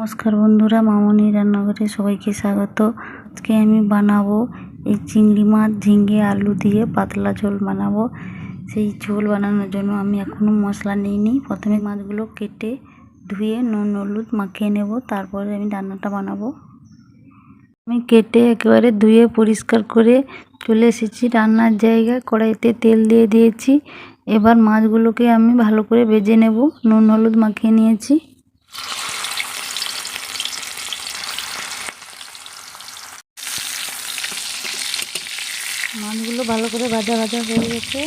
নমস্কার বন্ধুরা, মামনি রান্নাঘরে সবাইকে স্বাগত। আজকে আমি বানাবো এই চিংড়ি মাছ ঝিঙ্গে আলু দিয়ে পাতলা ঝোল বানাবো। সেই ঝোল বানানোর জন্য আমি এখনও মশলা নিইনি। প্রথমে মাছগুলো কেটে ধুয়ে নুন, হলুদ মাখিয়ে নেব, তারপরে আমি রান্নাটা বানাবো। আমি কেটে একেবারে ধুয়ে পরিষ্কার করে চলে এসেছি রান্নার জায়গায়। কড়াইতে তেল দিয়ে দিয়েছি। এবার মাছগুলোকে আমি ভালো করে ভেজে নেব। নুন, হলুদ মাখিয়ে নিয়েছি। মাছগুলো ভালো করে ভাজা ভাজা হয়ে গেছে।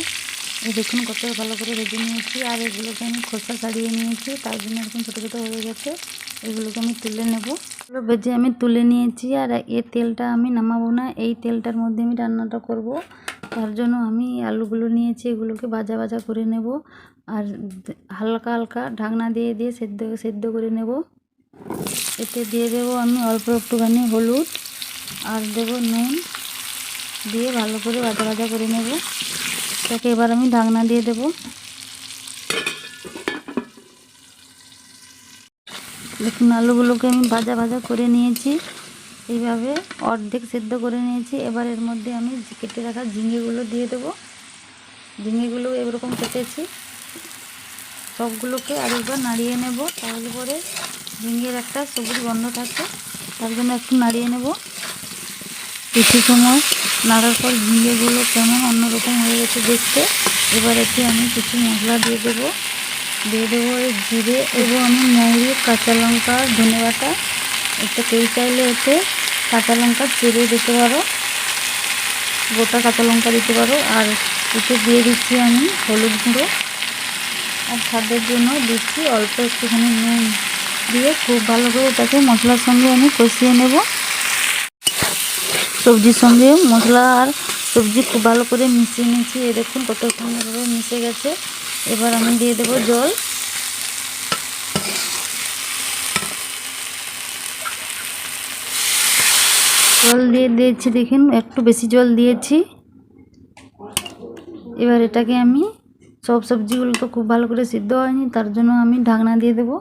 দেখুন কত ভালো করে ভেজে নিয়েছি। আর এগুলোকে আমি খোসা ছাড়িয়ে নিয়েছি। তার জন্য এরকম ছোটো ছোটো হয়ে গেছে। এগুলোকে আমি তুলে নেব। এগুলো ভেজে আমি তুলে নিয়েছি। আর এ তেলটা আমি নামাবো না। এই তেলটার মধ্যে আমি রান্নাটা করব। তার জন্য আমি আলুগুলো নিয়েছি। এগুলোকে ভাজা ভাজা করে নেব। আর হালকা হালকা ঢাকনা দিয়ে দিয়ে সেদ্ধ সেদ্ধ করে নেব। এতে দিয়ে দেবো আমি অল্প একটুখানি হলুদ। আর দেবো নুন। দিয়ে ভালো করে ভাজা ভাজা করে নেব। তাকে এবার আমি ঢাকনা দিয়ে দেব। দেখুন, আলুগুলোকে আমি ভাজা ভাজা করে নিয়েছি। এইভাবে অর্ধেক সেদ্ধ করে নিয়েছি। এবার এর মধ্যে আমি কেটে রাখা ঝিঙেগুলো দিয়ে দেবো। ঝিঙেগুলো এরকম কেটেছি। সবগুলোকে আরেকবার নাড়িয়ে নেব। তাহলে পরে ঝিঙের একটা সবুজ গন্ধ থাকে। তার জন্য একটু নাড়িয়ে নেব। কিছু সময় নাড়ার পর ঝিঙেগুলো কেমন অন্যরকম হয়ে গেছে দেখতে। এবার এতে আমি কিছু মশলা দিয়ে দেবো। দিয়ে দেবো জিরে এবং আমি মৌরি, কাঁচা লঙ্কা, ধনে বাটা। এটা কেউ চাইলে এতে কাঁচা লঙ্কা চিড়ে দিতে পারো। গোটা কাঁচা লঙ্কা দিতে পারো। আর এতে দিয়ে দিচ্ছি আমি হলুদ গুঁড়ো। আর স্বাদের জন্য দিচ্ছি অল্প একটুখানি নুন। দিয়ে খুব ভালো করে এটাকে মশলার সঙ্গে আমি কষিয়ে নেব। সবজির সঙ্গে মশলা আর সবজি খুব ভালো করে মিশিয়ে নিয়েছি এ দেখুন কত সুন্দরভাবে মিশে গেছে। এবার আমি দিয়ে দেবো জল। জল দিয়ে দিয়েছি, দেখুন, একটু বেশি জল দিয়েছি। এবার এটাকে আমি সব সবজিগুলো তো খুব ভালো করে সিদ্ধ হয়নি, তার জন্য আমি ঢাকনা দিয়ে দেবো।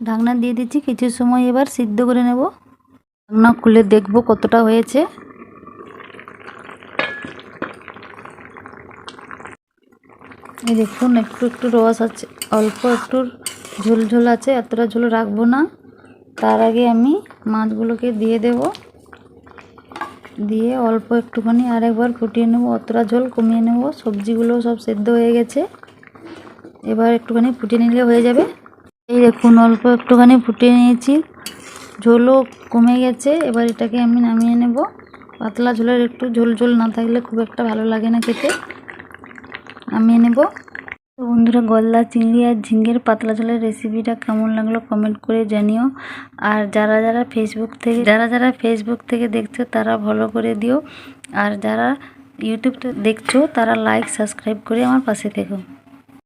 ঢাকনা দিয়ে দিচ্ছি, কিছু সময় এবার সিদ্ধ করে নেব। ঢাকনা খুলে দেখব কতটা হয়েছে। এই দেখুন, একটু একটু রস আছে, অল্প একটু ঝোল ঝোল আছে, এতটা ঝোল রাখব না। তার আগে আমি মাছগুলোকে দিয়ে দেব। দিয়ে অল্প একটুখানি আরেকবার ফুটিয়ে নেব, অতটা ঝোল কমিয়ে নেব। সবজিগুলো সব সেদ্ধ হয়ে গেছে। এবার একটুখানি ফুটিয়ে নিলে হয়ে যাবে। এই দেখুন, অল্প একটুখানি ফুটিয়ে নিয়েছি। ঝোলও কমে গেছে, এবার এটাকে আমি নামিয়ে নেব। পাতলা ঝোলের একটু ঝোল ঝোল না থাকলে খুব একটা ভালো লাগে না খেতে। নামিয়ে নেব। বন্ধুরা, গলদা চিংড়ি আর ঝিঙ্গের পাতলা ঝোলের রেসিপিটা কেমন লাগল কমেন্ট করে জানিও। আর যারা যারা ফেসবুক থেকে, যারা যারা ফেসবুক থেকে দেখছ তারা ভালো করে দিও। আর যারা ইউটিউবটা দেখছ তারা লাইক সাবস্ক্রাইব করে আমার পাশে থেকো।